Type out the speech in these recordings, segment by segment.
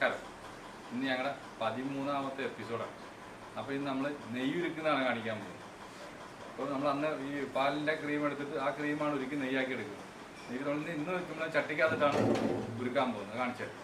നമസ്കാരം. ഇന്ന് ഞങ്ങളുടെ പതിമൂന്നാമത്തെ എപ്പിസോഡാണ്. അപ്പോൾ ഇന്ന് നമ്മൾ നെയ്യുരുക്കുന്നതാണ് കാണിക്കാൻ പോകുന്നത്. അപ്പോൾ നമ്മൾ അന്ന് ഈ പാലിന്റെ ക്രീം എടുത്തിട്ട് ആ ക്രീമാണ് ഉരുക്കി നെയ്യാക്കി എടുക്കുന്നത്. നെയ്യ് നമ്മൾ ഇന്ന് നമ്മൾ ചട്ടിക്കകത്തിട്ടാണ് ഉരുക്കാൻ പോകുന്നത്. കാണിച്ചത്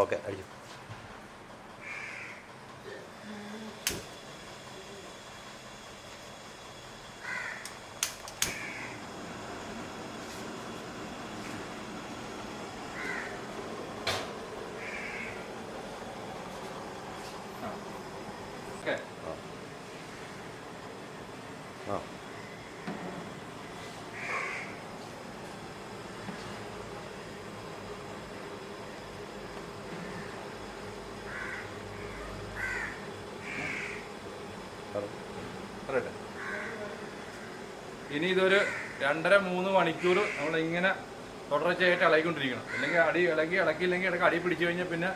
ഓക്കെ അടിച്ചു. പറയട്ടെ ഇനി ഇതൊരു രണ്ടര മൂന്ന് മണിക്കൂർ നമ്മൾ ഇങ്ങനെ തുടർച്ചയായിട്ട് ഇളകിക്കൊണ്ടിരിക്കണം. അല്ലെങ്കിൽ അടി ഇളകി ഇളക്കിയില്ലെങ്കിൽ ഇടയ്ക്ക് അടി പിടിച്ചു കഴിഞ്ഞാൽ പിന്നെ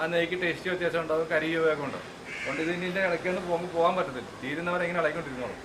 ആ നെയ്ക്ക് ടേസ്റ്റ് വ്യത്യാസം ഉണ്ടാവും കരിയൊക്കെ ഉണ്ടാവും. അതുകൊണ്ട് ഇത് ഇതിന്റെ ഇളക്കിയൊന്നും പോകുമ്പോൾ പോകാൻ പറ്റത്തില്ല. തീരുന്നവരെ ഇങ്ങനെ ഇളകിക്കൊണ്ടിരുന്നോളും.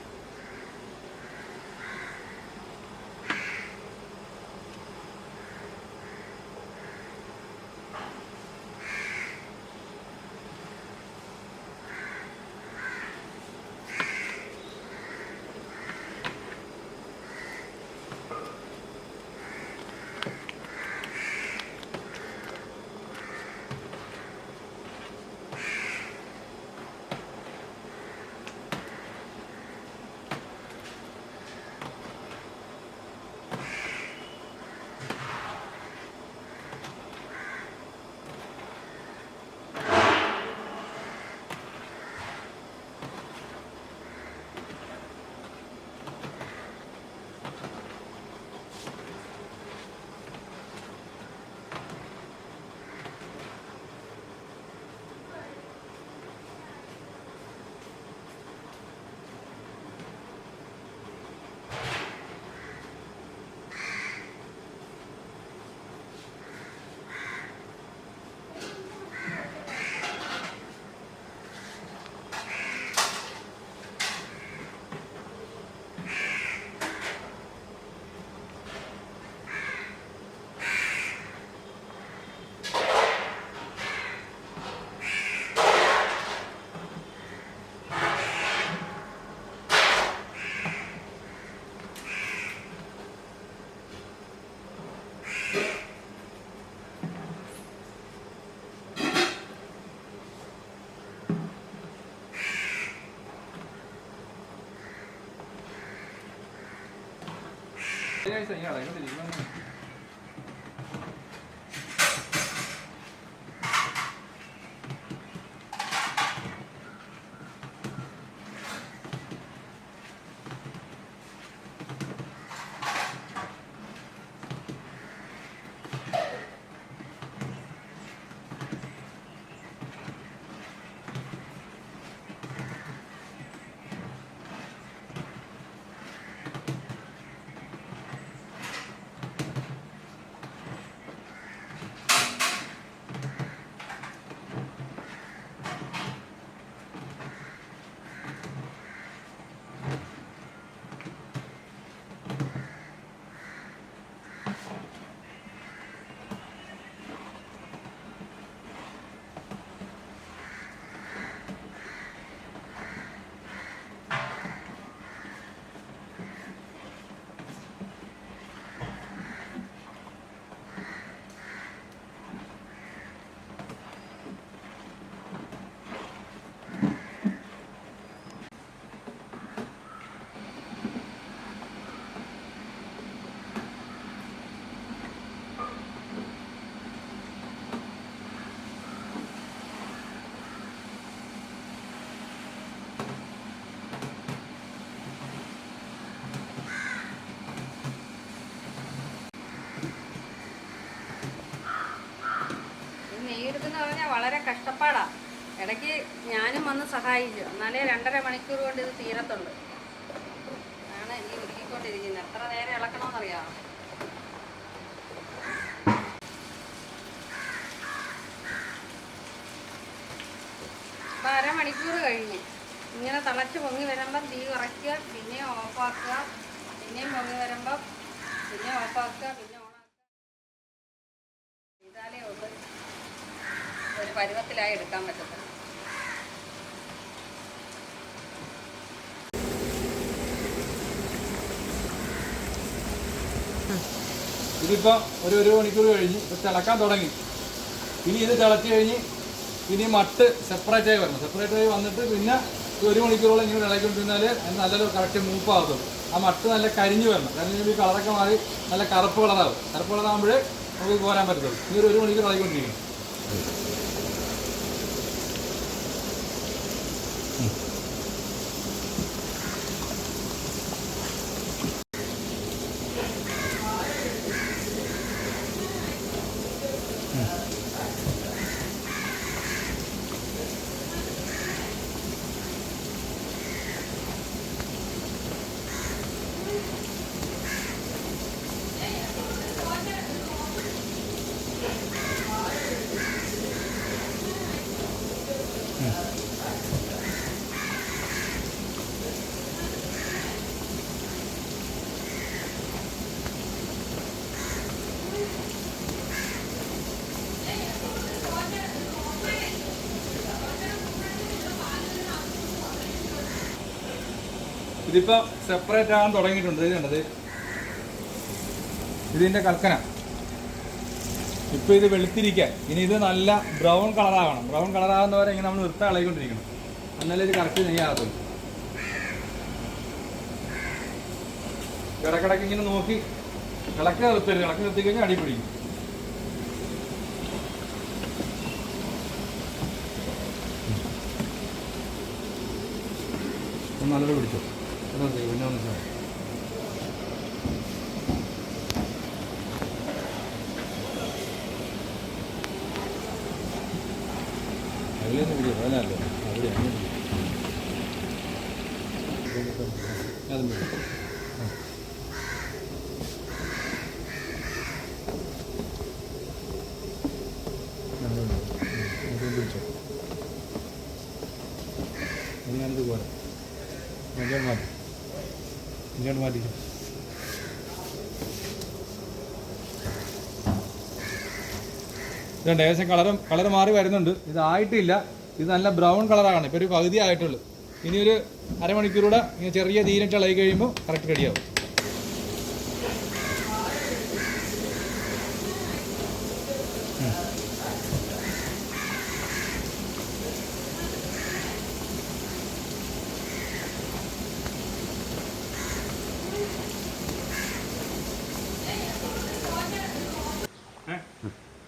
你也是一样的有的地 ഇങ്ങനെ വളരെ കഷ്ടപ്പാടാണ് ഇടയ്ക്ക് ഞാനും വന്ന് സഹായിച്ചു എന്നാലേ രണ്ടര മണിക്കൂർ കൊണ്ട് ഇത് തീരത്തുള്ളൂ. ആണ് ഈ ഉരുക്കിക്കൊണ്ടിരിക്കുന്നത് എത്ര നേരം ഇളക്കണമെന്നറിയാമോ ഇപ്പം അരമണിക്കൂർ കഴിഞ്ഞ്. ഇങ്ങനെ തിളച്ച് പൊങ്ങി വരുമ്പം തീ കുറയ്ക്കുക പിന്നെയും ഓഫാക്കുക പിന്നെയും പൊങ്ങി വരുമ്പം പിന്നെ ഓഫാക്കുക പിന്നെ ഒരു പരുവത്തിലായി എടുക്കാൻ പറ്റത്തുള്ളൂ ഇതിപ്പോൾ ഒരു ഒരു മണിക്കൂർ കഴിഞ്ഞ് തിളക്കാൻ തുടങ്ങി. ഇനി ഇത് തിളച്ച് കഴിഞ്ഞ് ഇനി മട്ട് സെപ്പറേറ്റ് ആയി വരണം. സെപ്പറേറ്റ് ആയി വന്നിട്ട് പിന്നെ ഒരു മണിക്കൂറോളം ഇങ്ങനെ ഇളക്കിക്കൊണ്ടിരുന്നാൽ അത് നല്ലൊരു കറക്റ്റ് മൂപ്പാകത്തുള്ളൂ. ആ മട്ട് നല്ല കരിഞ്ഞു വരണം. കരിഞ്ഞ് കളറൊക്കെ മാറി നല്ല കറുപ്പ് കളറാവും. കറുപ്പ് കളറാകുമ്പോഴേ നമുക്ക് പോരാൻ പറ്റത്തുള്ളൂ. ഇനി ഒരു മണിക്കൂർ ഇളകിക്കൊണ്ടിരിക്കണം ഇതിപ്പോ സെപ്പറേറ്റ് ആകാൻ തുടങ്ങിയിട്ടുണ്ട്. ഇത് കണ്ടത്? കൽക്കന. ഇപ്പൊ ഇത് വെളുത്തിരിക്കാൻ. ഇനി ഇത് നല്ല ബ്രൗൺ കളറാകണം ബ്രൗൺ കളറാകുന്നവരെ ഇങ്ങനെ നമ്മൾ നിർത്താൻ ഇളകിക്കൊണ്ടിരിക്കണം. എന്നാലേ ഇത് കറക്റ്റ് നെയ്യാകത്തുള്ളൂ ഇടക്കിടക്ക് ഇങ്ങനെ നോക്കി ഇളക്കി നിർത്തരുത്. ഇളക്കി നിർത്തിക്കഴിഞ്ഞാൽ അടിപിടിക്കും അടി പിടിക്കും. നല്ലത് പിടിച്ചോ. എന്നാ ചെയ്യും പിന്നെ ഒന്ന് ചെയ്യും അതിലൊന്നും പിടിക്കും അതിനല്ലോ അവിടെ അങ്ങനെ അതും പിടിക്കും പിടിച്ചോ ഇനി ഞാനിത് പോരാ ഇങ്ങോട്ട് മാറ്റി ഇങ്ങോട്ട് മാറ്റിക്കോ ഇതുണ്ട് ഏകദേശം കളറും കളർ മാറി വരുന്നുണ്ട്. ഇതായിട്ടില്ല ഇത് നല്ല ബ്രൗൺ കളറാണ് ഇപ്പൊ ഒരു പകുതി ആയിട്ടുള്ളൂ. ഇനി ഒരു അരമണിക്കൂറൂടെ ഇങ്ങനെ ചെറിയ തീരിട്ട് ഇളകി കഴിയുമ്പോൾ കറക്റ്റ് റെഡിയാവും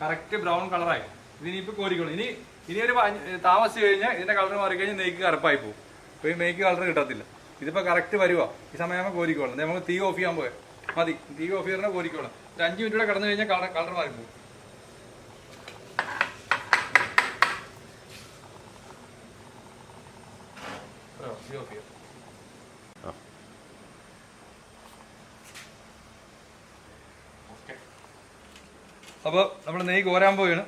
കറക്റ്റ് ബ്രൗൺ കളറായി. ഇതിനിപ്പോൾ കോരിക്കോളും. ഇനി ഇനി ഒരു താമസിച്ച് കഴിഞ്ഞാൽ ഇതിന്റെ കളർ മാറി കഴിഞ്ഞാൽ നെയ്ക്ക് കറുപ്പായി പോകും അപ്പോൾ ഈ നെയ്ക്ക് കളർ കിട്ടത്തില്ല. ഇതിപ്പോൾ കറക്റ്റ് വരുവാ. ഈ സമയമാകുമ്പോൾ കോരിക്കോളും. നമുക്ക് തീ ഓഫ് ചെയ്യാൻ പോയാൽ മതി. തീ ഓഫ് ചെയ്യുന്ന കോരിക്കോളും. ഒരു അഞ്ച് മിനിറ്റ് കൂടെ കിടന്നു കഴിഞ്ഞാൽ കളർ മാറി പോകും ഓഫ് ചെയ്യാം. അപ്പോൾ നമ്മൾ നെയ്യ് കോരാൻ പോവുകയാണ്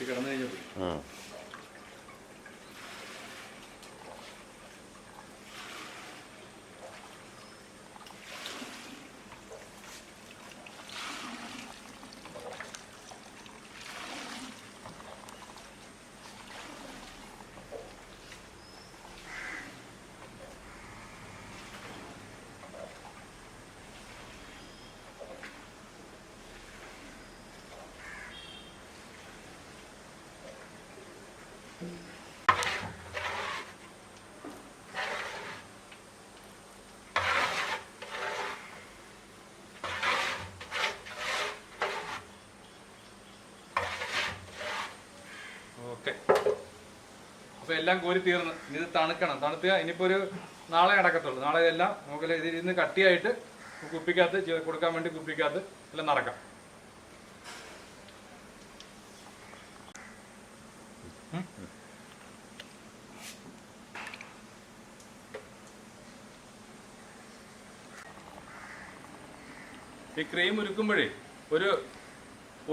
കിടന്നു കഴിഞ്ഞപ്പോൾ അപ്പോൾ എല്ലാം കോരി തീർന്ന്. ഇത് തണുക്കണം. തണുത്തുക ഇനിയിപ്പോൾ ഒരു നാളെ കിടക്കത്തുള്ളൂ നാളെ ഇതെല്ലാം നമുക്ക് ഇതിൽ നിന്ന് കട്ടിയായിട്ട് കുപ്പിക്കകത്ത് കൊടുക്കാൻ വേണ്ടി കുപ്പിക്കകത്ത് എല്ലാം നടക്കാം. ഈ ക്രീം ഉരുക്കുമ്പോഴേ ഒരു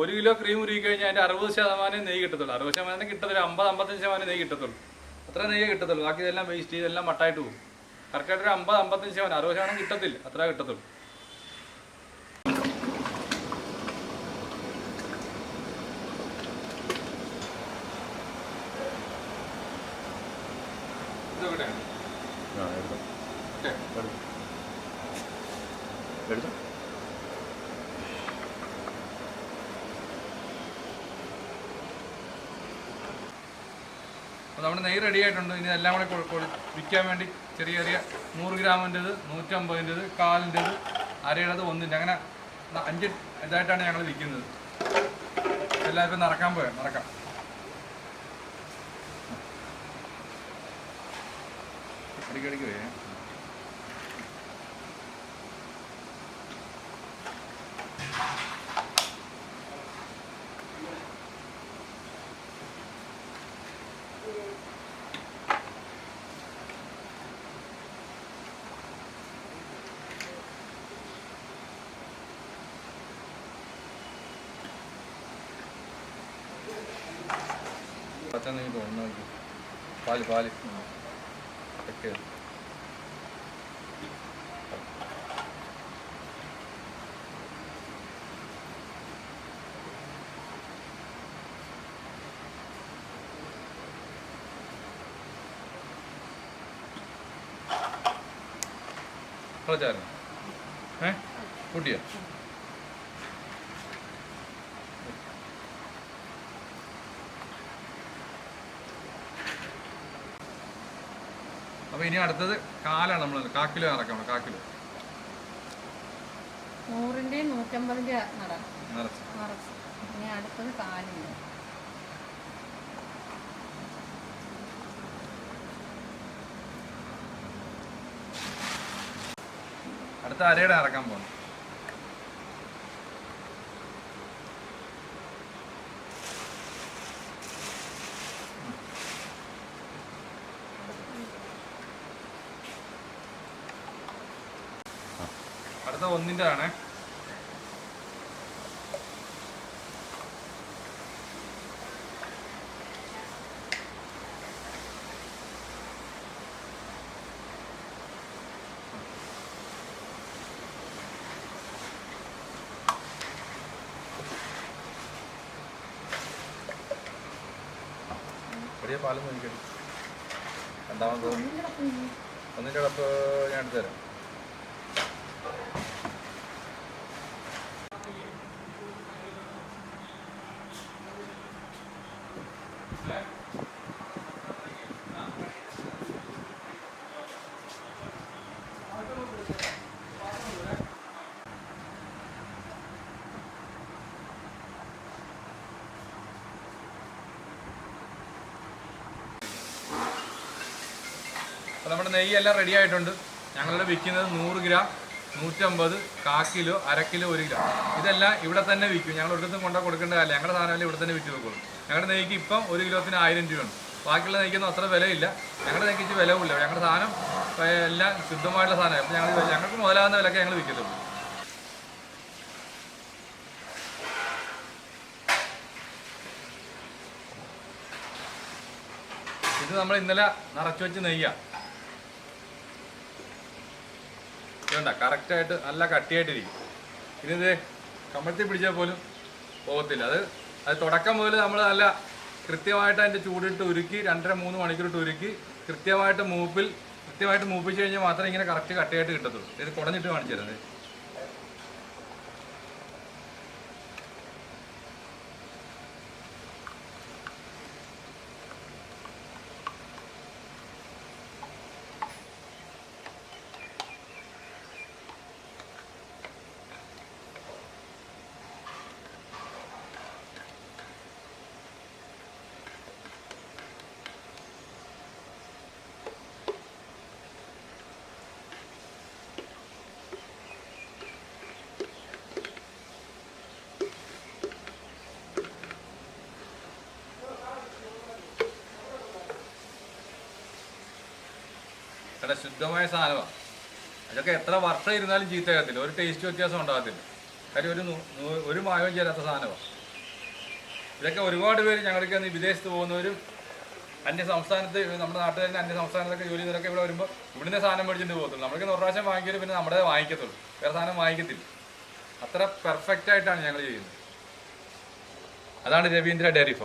ഒരു കിലോ ക്രീം ഉരുക്കി കഴിഞ്ഞാൽ അതിന്റെ അറുപത് ശതമാനം നെയ്യ് കിട്ടത്തുള്ളൂ. അറുപത് ശതമാനം കിട്ടത്തില്ല. അമ്പത് അമ്പത്തഞ്ച് ശതമാനം നെയ്യ് കിട്ടത്തുള്ളൂ. അത്ര നെയ്യേ കിട്ടത്തുള്ളൂ. ബാക്കി ഇതെല്ലാം വേസ്റ്റ് ഇതെല്ലാം മട്ടായിട്ട് പോകും. കറക്റ്റായിട്ട് ഒരു അമ്പത് അമ്പത്തഞ്ച് ശതമാനം അറുപത് ശതമാനം കിട്ടത്തില്ല. അത്ര കിട്ടത്തുള്ളൂ ഇതൊക്കെ ആ എടുത്തോ ഓക്കെ എടുത്തോ എടുത്തോ അപ്പോൾ നമ്മുടെ നെയ്യ് റെഡി ആയിട്ടുണ്ട്. ഇനി എല്ലാം കൂടെ വിൽക്കാൻ വേണ്ടി ചെറിയ ചെറിയ നൂറ് ഗ്രാമിന്റെത് നൂറ്റമ്പതിന്റെത് കാലിന്റെത് അരയുടേത് ഒന്നിന്റെ. അങ്ങനെ അഞ്ച് ഇതായിട്ടാണ് ഞങ്ങൾ വിൽക്കുന്നത്. എല്ലാവർക്കും നടക്കാൻ പോയാൽ നടക്കാം. അടിക്കടിക്ക് വേ. പച്ച എനിക്ക് തോന്നുന്നു പാൽ പാൽ. ഒക്കെ. കളച്ചായിരുന്നു ഏ? കൂട്ടിയോ അപ്പോൾ ഇനി അടുത്തത് കാലാണ് നമ്മൾ കാക്കിലോ ഇറക്കണം കാക്കിലോ. നൂറ്റമ്പതിന്റെ നിറച്ച് ഇനി അടുത്തത് കാലിന്റെ അടുത്ത അരയുടെ ഇറക്കാൻ പോകണം അടുത്ത ഒന്നിന്റെ ആണേ ചെറിയ പാലും നോക്കിക്കടി രണ്ടാമത് ഒന്നിന്റെ കടപ്പ് ഞാൻ എടുത്തു തരാം അപ്പോൾ നമ്മുടെ നെയ്യെല്ലാം റെഡി ആയിട്ടുണ്ട്. ഞങ്ങളുടെ വിൽക്കുന്നത് നൂറ് ഗ്രാം നൂറ്റമ്പത് കാ കിലോ അര കിലോ ഒരു കിലോ. ഇതെല്ലാം ഇവിടെ തന്നെ വിൽക്കും. ഞങ്ങൾ ഒരിടത്തും കൊണ്ടാ കൊടുക്കേണ്ട കാര്യമില്ല. ഞങ്ങളുടെ സാധനം ഇവിടെ തന്നെ വിറ്റ് വെക്കുള്ളൂ ഞങ്ങളുടെ നെയ്ക്ക് ഇപ്പം ഒരു കിലോത്തിന് ആയിരം രൂപയാണ് ബാക്കിയുള്ള നെയ്ക്കൊന്നും അത്ര വിലയില്ല. ഞങ്ങളുടെ നെയ്ക്ക് ഇച്ചിരി ഇല്ല ഞങ്ങളുടെ സാധനം എല്ലാം ശുദ്ധമായിട്ടുള്ള സാധനം അപ്പം ഞങ്ങൾ ഞങ്ങൾക്ക് മുതലാകുന്ന വിലക്കെ ഞങ്ങൾ വിൽക്കത്തുള്ളൂ. ഇത് നമ്മൾ ഇന്നലെ നിറച്ചു വെച്ച് നെയ്യാണ് ഇതുണ്ട കറക്റ്റായിട്ട് നല്ല കട്ടിയായിട്ടിരിക്കും. ഇനിത് കമഴ്ത്തി പിടിച്ചാൽ പോലും പോകത്തില്ല. അത് അത് തുടക്കം മുതൽ നമ്മൾ നല്ല കൃത്യമായിട്ട് അതിന്റെ ചൂടിട്ട് ഉരുക്കി രണ്ടര മൂന്ന് മണിക്കൂറിട്ട് ഉരുക്കി കൃത്യമായിട്ട് മൂപ്പിൽ കൃത്യമായിട്ട് മൂപ്പിച്ച് കഴിഞ്ഞാൽ മാത്രമേ ഇങ്ങനെ കറക്റ്റ് കട്ടിയായിട്ട് കിട്ടത്തുള്ളൂ. ഇത് കുടഞ്ഞിട്ട് കാണിച്ചു തരുന്നത് നല്ല ശുദ്ധമായ സാധനമാണ് അതൊക്കെ എത്ര വർഷം ഇരുന്നാലും ചീത്തയാകത്തില്ല. ഒരു ടേസ്റ്റ് വ്യത്യാസം ഉണ്ടാകത്തില്ല. കാര്യം ഒരു ഒരു മായവും ചേരാത്ത സാധനമാണ് ഇതൊക്കെ ഒരുപാട് പേര് ഞങ്ങൾക്ക് വിദേശത്ത് പോകുന്നവരും അന്യ സംസ്ഥാനത്ത് നമ്മുടെ നാട്ടിൽ തന്നെ അന്യ സംസ്ഥാനത്തൊക്കെ ജോലി ചെയ്തവരൊക്കെ ഇവിടെ വരുമ്പോൾ ഇവിടുന്ന് സാധനം മേടിച്ചിട്ട് പോകത്തുള്ളൂ. നമ്മൾക്ക് ഒരു പ്രാവശ്യം വാങ്ങിക്കലും പിന്നെ നമ്മുടെ വാങ്ങിക്കത്തുള്ളൂ. വേറെ സാധനം വാങ്ങിക്കത്തില്ല. അത്ര പെർഫെക്റ്റ് ആയിട്ടാണ് ഞങ്ങൾ ചെയ്യുന്നത്. അതാണ് രവീന്ദ്ര ഡയറി